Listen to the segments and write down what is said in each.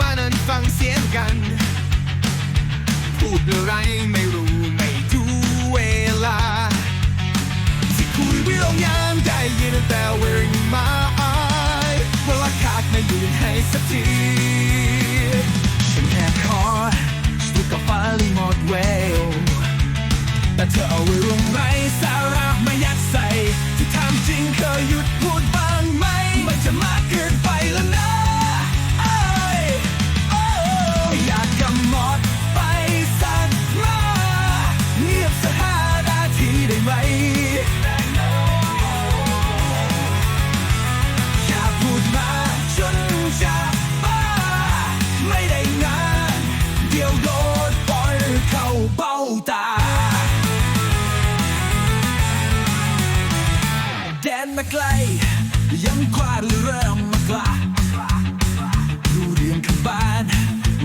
มานั่งฟังเสียงกัน พูดอะไรไม่รู้ไม่ดูเวลา ที่คุยเรื่องยามได้ยินแต่ wearing my eye เวลาขาดไม่ยืนให้สักทีฉันแค่ขอสุดกับฟ้าลิมดเวลแต่เธอเอาไว้รวมไรสาระไม่ยัดใส่ ตา แดนมาไกล ยังกว่าหรือเริ่มมากล้ารู้เรื่องข้างบ้าน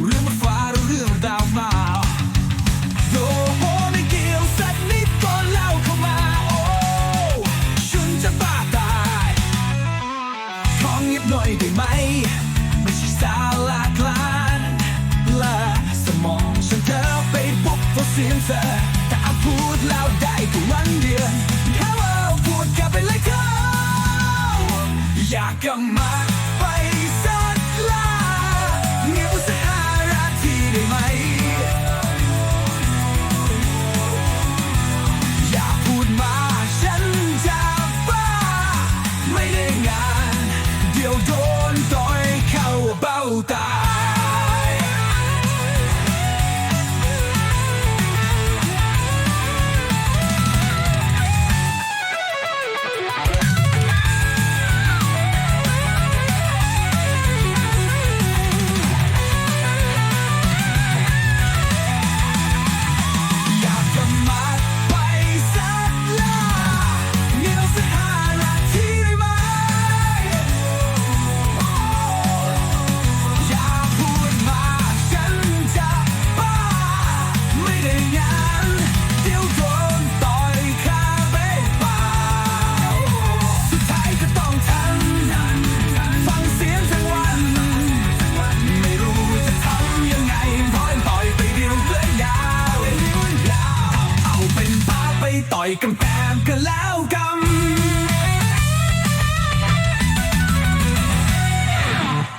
เรื่องมาฟ้ารู้เรื่องดาวมาโยโหไม่เกี่ยวสักนิดก็เล่าเข้ามา โอ้ฉันจะบ้าตายขอเงียบหน่อยได้ไหม ไม่ใช่สาลากลานละสมองฉันเธอ สียงเธอแต่อาพูดแล้วได้ก็วันเดียวแค่ว่าพูดกลับไปเลยเขาอยากกำมาไปสักลาเงียบสักหานาทีได้ไหม อย่าพูดมาฉันจะบ้า ไม่ได้งาน เดี๋ยวโดนต่อยเข้าเบ้าตา compare, collab.